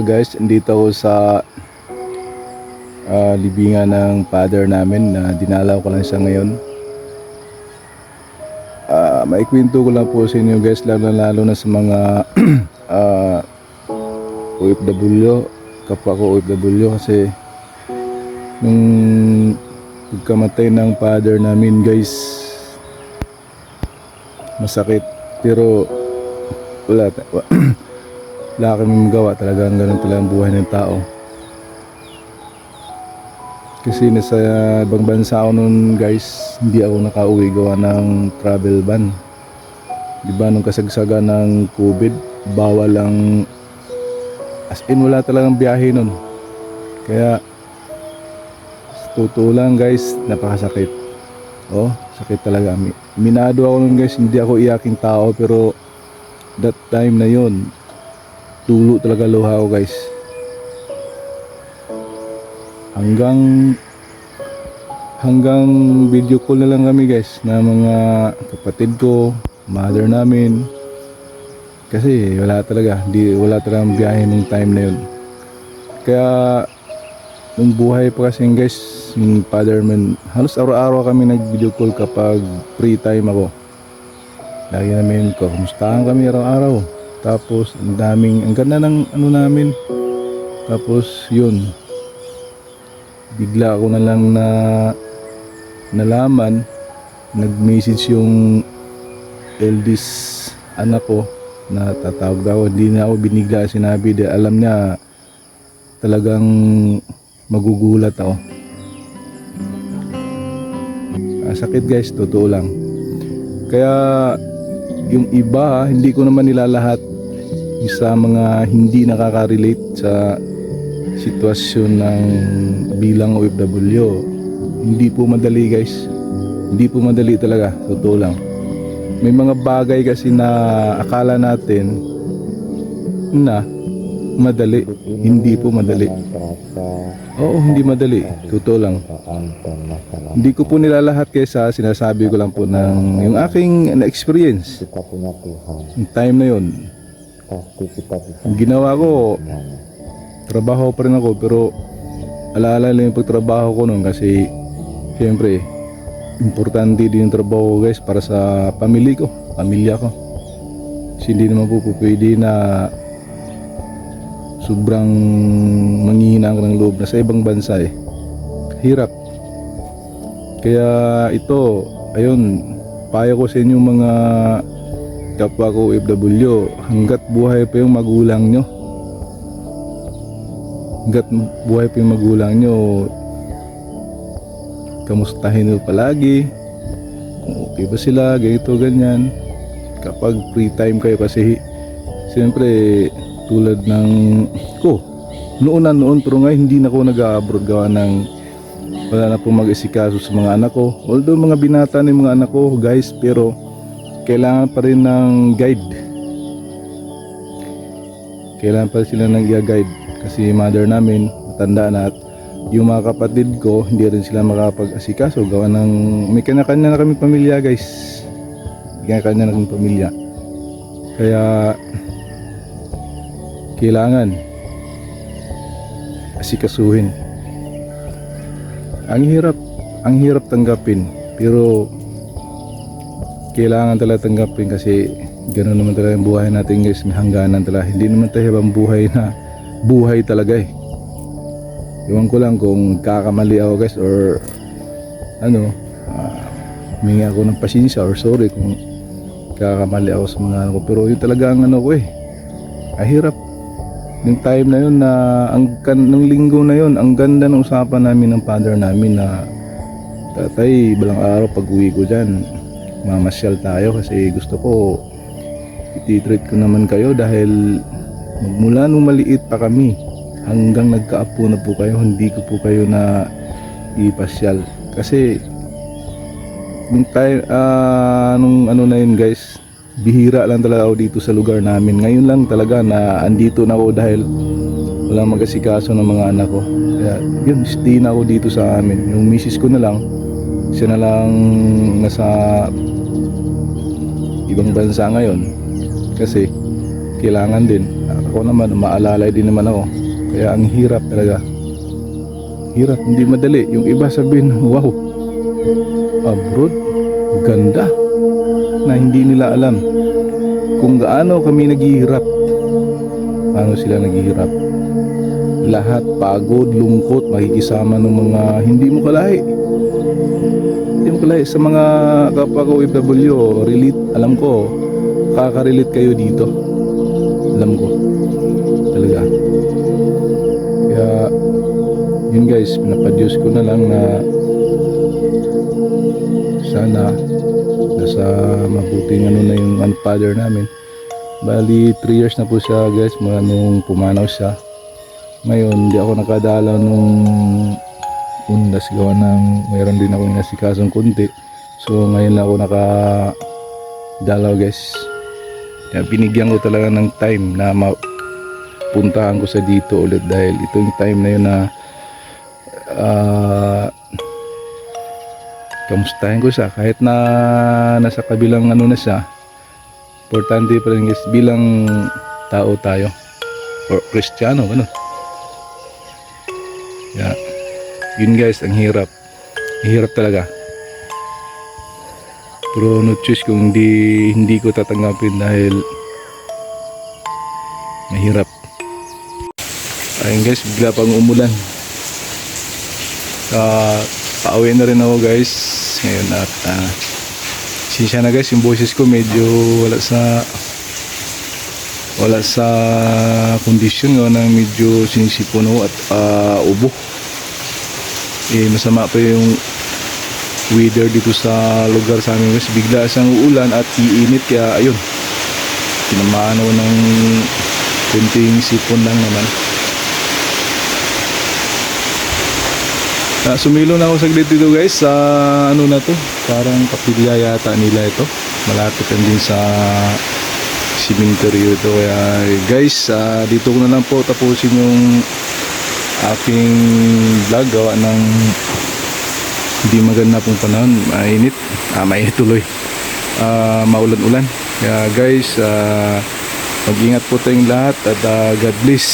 Guys, dito ako sa ah, libingan ng father namin na dinalaw ko lang siya ngayon. Ah, maikwento ko lang po sa inyo guys, lalo lalo na sa mga ah, OFW, kapwa ko OFW kasi nung pagkamatay ng father namin guys, masakit pero wala, wala kami magawa. Talagang ganun talaga ang buhay ng tao. Kasi nasa ibang bansa ako noon guys. Hindi ako nakauwi gawa ng travel ban. Di ba nung kasagsagan ng covid bawal ang as in wala talagang biyahe noon kaya totoo lang guys napakasakit. Oh sakit talaga. Mi- minado ako noon guys. Hindi ako iyaking tao pero that time na yon tulo talaga luha ko guys. Hanggang hanggang video call na lang kami guys na mga kapatid ko mother namin. Kasi wala talaga di wala talagang biyahe nung time na yun. Kaya nung buhay pa kasi guys yung father man halos araw-araw kami nag video call kapag free time ako. Lagi namin ko kumustahan kami araw-araw tapos ang daming ang ganda ng ano namin. Tapos yun. Bigla ako na lang na nalaman. Nag-message yung eldest anak ko na tatawag daw. Hindi na ako binigla sinabi. Dahil alam niya talagang magugulat ako. Ah, sakit guys. Totoo lang. Kaya yung iba hindi ko naman nilalahat sa mga hindi nakaka-relate sa sitwasyon ng bilang OFW hindi po madali guys. Hindi po madali talaga. Totoo lang. May mga bagay kasi na akala natin na madali. Hindi po madali. Oo hindi madali. Totoo lang. Hindi ko po nilalahat kaysa sinasabi ko lang po ng yung aking na-experience. Yung time na yun ang ginawa ko trabaho pa rin ako pero alaala lang yung pagtrabaho ko noon kasi siyempre importante din yung trabaho ko guys para sa pamilya ko pamilya ko. Kasi hindi naman po po pwede na sobrang manghihina ka ng loob na sa ibang bansa eh. Hirap. Kaya ito ayun payo ko sa inyo mga kapwa ko OFW hanggat buhay pa yung magulang nyo. Hanggat buhay pa yung magulang nyo kamustahin nyo palagi. Kung okay ba sila ganito ganyan. Kapag free time kayo kasi siyempre tulad ng ko noon na noon pero ngayon hindi na ako nag-abroad gawa ng wala na po mag-isikaso sa mga anak ko. Although mga binata ng mga anak ko guys pero kailangan pa rin ng guide. Kailangan pa sila ng guide kasi mother namin matanda na at yung mga kapatid ko hindi rin sila makapag-asikaso. Gawa ng may kanya-kanya na kami pamilya guys. Kanya-kanya na kami pamilya. Kaya kailangan asikasuhin. Ang hirap ang hirap tanggapin pero kailangan talaga tanggapin kasi ganoon naman talaga yung buhay natin guys. May hangganan talaga. Hindi naman tayo habang buhay na buhay talaga eh. Iwan ko lang kung kakamali ako guys or ano uh, humingi ako ng pasensya or sorry kung kakamali ako sa mga ano ko. Pero yun talaga ang ano ko eh. Ang hirap yung time na yun na ang kan ng linggo na yun ang ganda ng usapan namin ng father namin na tatay balang araw pag uwi ko dyan mamasyal tayo kasi gusto ko ititreat ko naman kayo dahil magmula nung maliit pa kami hanggang nagkaapo na po kayo hindi ko po kayo na ipasyal. Kasi nung time ah, nung ano na yun guys bihira lang talaga ako dito sa lugar namin. Ngayon lang talaga na andito na ako dahil walang mag-asikaso ng mga anak ko. Kaya yun stay na ako dito sa amin. Yung misis ko na lang siya na lang nasa ibang bansa ngayon. Kasi kailangan din. Ako naman umaalalay din naman ako. Kaya ang hirap talaga. Hirap hindi madali. Yung iba sabihin wow abroad ganda na hindi nila alam kung gaano kami naghihirap. Paano sila naghihirap? Lahat pagod, lungkot, makikisama ng mga hindi mo kalahi hindi kalahi sa mga kapwa ko OFW relate, alam ko kakarelate kayo dito. Alam ko. Talaga. Kaya yun guys pinapadyos ko na lang na sana nasa mabuting ano na yung unfather namin. Bali 3 years na po siya guys mula nung pumanaw siya. Ngayon di ako nakadalaw nung undas gawa ng mayroon din ako inasikasong kunti so ngayon lang ako nakadalaw guys. Kaya binigyan ko talaga ng time na mapuntahan ko sa dito ulit dahil ito yung time na yun na ah, kamustahin ko siya. Kahit na nasa kabilang ano na siya importante pa rin guys bilang tao tayo. Or kristyano ganun. Yeah. Yun guys ang hirap. Hirap talaga. Pero no choice kung hindi hindi ko tatanggapin dahil mahirap. Ayun guys bigla pang umulan. Uh, pauwi na rin ako guys. Ngayon at uh, sinsya na guys yung boses ko medyo wala sa wala sa kondisyon no, na medyo sinisipuno at uh, ubo eh masama pa yung weather dito sa lugar sa amin. Guys bigla siyang uulan at iinit. Kaya ayun. Tinamaan ako ng kunting sipon lang naman. Ah, sumilo na ako saglit dito guys sa ano na to? Parang kapilya yata nila ito. Malapit lang din sa cemetery ito. Kaya guys ah, dito ko na lang po tapusin yung aking vlog gawa ng hindi maganda pong panahon. Mainit. Ah, mainit tuloy. Ah, maulan-ulan. Kaya guys ah, mag-ingat po tayong lahat at ah, God bless